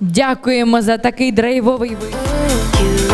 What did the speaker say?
Дякуємо за такий драйвовий виступ.